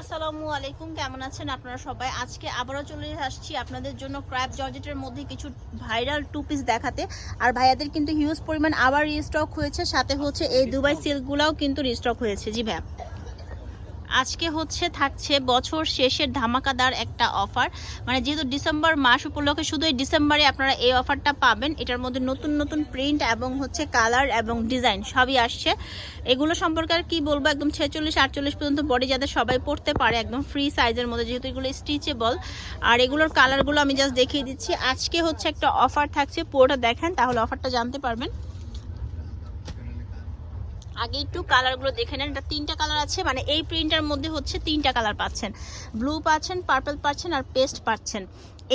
আসসালামু আলাইকুম কেমন আছেন আপনারা সবাই? আজকে আবারও চলে আসছি আপনাদের জন্য ক্র্যাপ জর্জেটের মধ্যে কিছু ভাইরাল টু পিস দেখাতে। আর ভাইয়াদের কিন্তু হিউজ পরিমাণ আবার রিস্টক হয়েছে সাথে হচ্ছে এই দুবাই সিল্কগুলোও কিন্তু রিস্টক হয়েছে। জি ভাইয়া। আজকে হচ্ছে থাকছে বছর শেষের ধামাকাদার একটা অফার। মানে যেহেতু ডিসেম্বর মাস উপলক্ষে শুধু এই ডিসেম্বরে আপনারা এই অফারটা পাবেন, এটার মধ্যে নতুন নতুন প্রিন্ট এবং হচ্ছে কালার এবং ডিজাইন সবই আসছে। এগুলো সম্পর্কে আর কি বলব, একদম ছেচল্লিশ, আটচল্লিশ পর্যন্ত বডি যাদের সবাই পড়তে পারে, একদম ফ্রি সাইজের মধ্যে, যেহেতু এগুলো স্টিচেবল আর এগুলোর কালারগুলো আমি জাস্ট দেখিয়ে দিচ্ছি। আজকে হচ্ছে একটা অফার থাকছে, পুরোটা দেখেন, তাহলে অফারটা জানতে পারবেন। আগে একটু কালারগুলো দেখে নেন। এটা তিনটা কালার আছে মানে এই প্রিন্টার মধ্যে হচ্ছে তিনটা কালার পাচ্ছেন। ব্লু পাচ্ছেন পার্পল পাচ্ছেন, আর পেস্ট পাচ্ছেন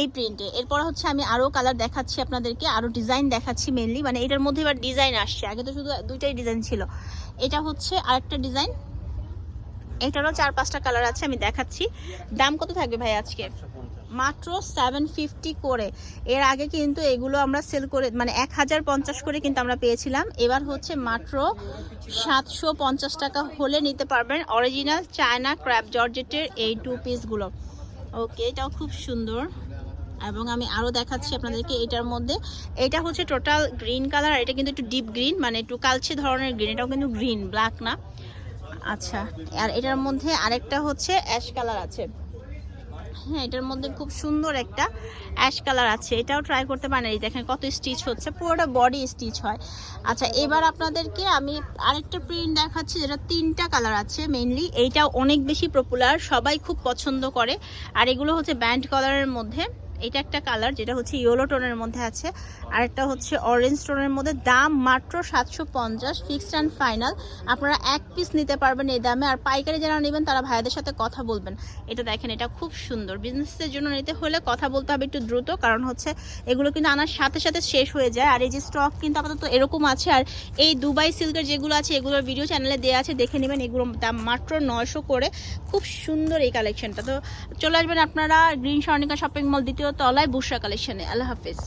এই প্রিন্টে এরপর হচ্ছে আমি আরও কালার দেখাচ্ছি আপনাদেরকে আরও ডিজাইন দেখাচ্ছি মেনলি মানে এটার মধ্যে এবার ডিজাইন আসছে। আগে তো শুধু দুইটাই ডিজাইন ছিল। এটা হচ্ছে আরেকটা ডিজাইন এটারও চার পাঁচটা কালার আছে, আমি দেখাচ্ছি। দাম কত থাকবে ভাই আজকে? মাত্র সেভেন ফিফটি করে। এর আগে কিন্তু এগুলো আমরা সেল করে মানে এক হাজার পঞ্চাশ করে কিন্তু আমরা পেয়েছিলাম। এবার হচ্ছে মাত্র সাতশো পঞ্চাশ টাকা হলে নিতে পারবেন অরিজিনাল চায়না ক্র্যাপ জর্জেটের এই টু পিসগুলো ওকে এটাও খুব সুন্দর। এবং আমি আরও দেখাচ্ছি আপনাদেরকে এটার মধ্যে। এটা হচ্ছে টোটাল গ্রিন কালার এটা কিন্তু একটু ডিপ গ্রিন মানে একটু কালচে ধরনের গ্রিন এটাও কিন্তু গ্রিন ব্ল্যাক না। আচ্ছা আর এটার মধ্যে আরেকটা হচ্ছে অ্যাশ কালার আছে। হ্যাঁ এটার মধ্যে খুব সুন্দর একটা অ্যাশ কালার আছে। এটাও ট্রাই করতে পারেন। এই দেখেন কত স্টিচ হচ্ছে, পুরোটা বডি স্টিচ হয়। আচ্ছা এবার আপনাদেরকে আমি আরেকটা প্রিন্ট দেখাচ্ছি যেটা তিনটা কালার আছে মেনলি এইটা অনেক বেশি পপুলার সবাই খুব পছন্দ করে। আর এগুলো হচ্ছে ব্যান্ড কালারের মধ্যে। এটা একটা কালার যেটা হচ্ছে ইয়েলো টোনের মধ্যে আছে। আর একটা হচ্ছে অরেঞ্জ টোনের মধ্যে। দাম মাত্র সাতশো পঞ্চাশ ফিক্সড অ্যান্ড ফাইনাল আপনারা এক পিস নিতে পারবেন এই দামে। আর পাইকারি যারা নেবেন, তারা ভাইয়াদের সাথে কথা বলবেন। এটা দেখেন, এটা খুব সুন্দর। বিজনেসের জন্য নিতে হলে কথা বলতে হবে একটু দ্রুত। কারণ হচ্ছে এগুলো কিন্তু আনার সাথে সাথে শেষ হয়ে যায়। আর এই যে স্টক কিন্তু আপাতত এরকম আছে। আর এই দুবাই সিল্কের যেগুলো আছে, এগুলোর ভিডিও চ্যানেলে দেওয়া আছে। দেখে নেবেন এগুলো দাম মাত্র নয়শো করে। খুব সুন্দর এই কালেকশনটা তো চলে আসবেন আপনারা গ্রিন স্বর্ণিকা শপিং মল দ্বিতীয় তলায় বুসরা কালেকশনে। আল্লাহ হাফিজ।